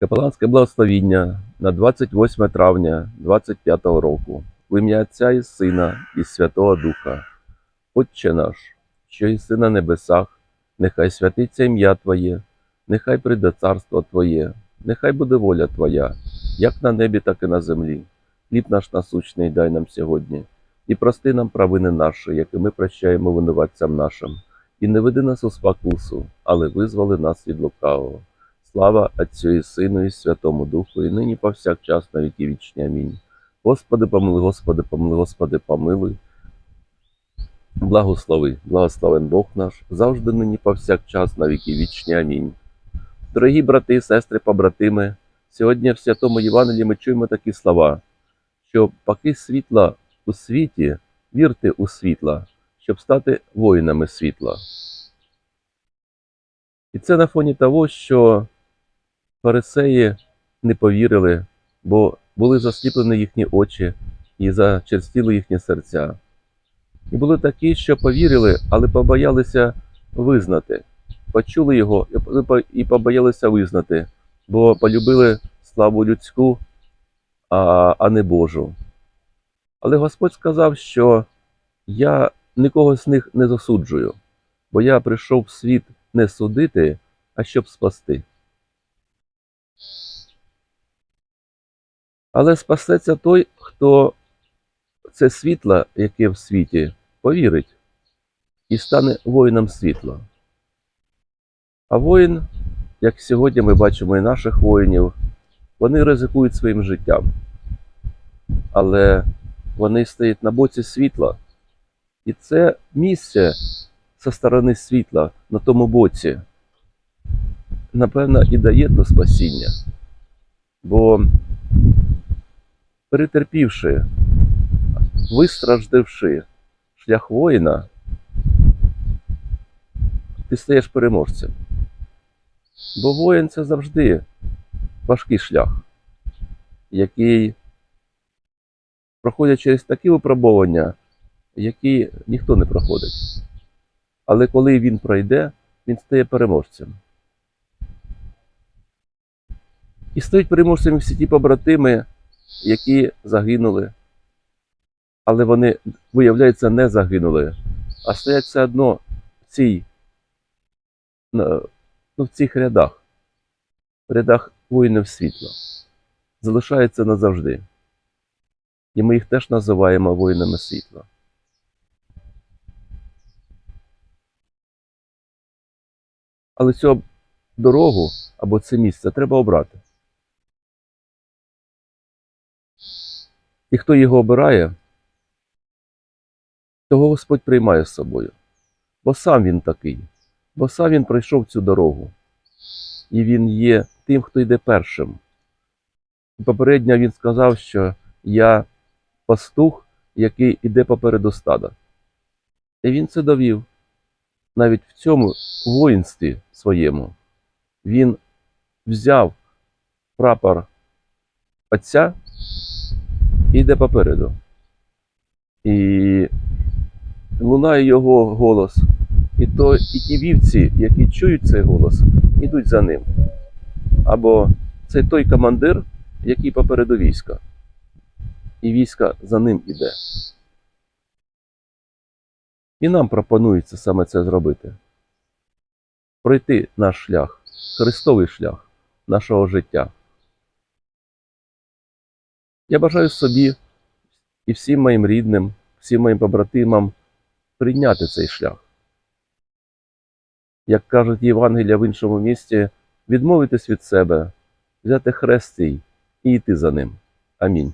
Капеланське благословіння на 28 травня 25 року в ім'я Отця і Сина і Святого Духа. Отче наш, що єси на небесах, нехай святиться ім'я Твоє, нехай прийде царство Твоє, нехай буде воля Твоя, як на небі, так і на землі. Хліб наш насущний дай нам сьогодні, і прости нам провини наші, як і ми прощаємо винуватцям нашим, і не веди нас у спокусу, але визволи нас від лукавого. Слава Отцю і Сину, і Святому Духу, і нині повсякчас на віки вічні. Амінь. Господи, помилуй, Господи, помилуй, Господи, помилуй. Благослови, благословен Бог наш, завжди нині повсякчас на віки вічні. Амінь. Дорогі брати і сестри, побратими, сьогодні в Святому Євангелії ми чуємо такі слова, що поки світла у світі, вірте у світла, щоб стати воїнами світла. І це на фоні того, що фарисеї не повірили, бо були засліплені їхні очі і зачерстіли їхні серця. І були такі, що повірили, але побоялися визнати, почули його і побоялися визнати, бо полюбили славу людську, а, не Божу. Але Господь сказав, що я нікого з них не засуджую, бо я прийшов в світ не судити, а щоб спасти. Але спасеться той, хто це світло, яке в світі, повірить і стане воїном світла. А воїн, як сьогодні ми бачимо і наших воїнів, вони ризикують своїм життям. Але вони стоять на боці світла. І це місце зі сторони світла на тому боці, напевно, і дає то спасіння. Бо перетерпівши, вистраждавши шлях воїна, ти стаєш переможцем. Бо воїн це завжди важкий шлях, який проходить через такі випробування, які ніхто не проходить. Але коли він пройде, він стає переможцем. І стають переможцями всі ті побратими, які загинули. Але вони, виявляється, не загинули, а стоять все одно в цій, ну, в цих рядах, в рядах воїнів світла. Залишаються назавжди. І ми їх теж називаємо воїнами світла. Але цю дорогу або це місце треба обрати. І хто його обирає, того Господь приймає з собою. Бо сам він такий, бо сам він пройшов цю дорогу. І він є тим, хто йде першим. Попередньо він сказав, що я пастух, який іде попереду стада. І він це довів. Навіть в цьому воїнстві своєму він взяв прапор Отця йде попереду. І лунає його голос. І, то, і ті вівці, які чують цей голос, ідуть за ним. Або це той командир, який попереду війська. І війська за ним іде. І нам пропонується саме це зробити. Пройти наш шлях, Христовий шлях нашого життя. Я бажаю собі і всім моїм рідним, всім моїм побратимам прийняти цей шлях. Як кажуть Євангелія в іншому місті, відмовитись від себе, взяти хрест свій і йти за ним. Амінь.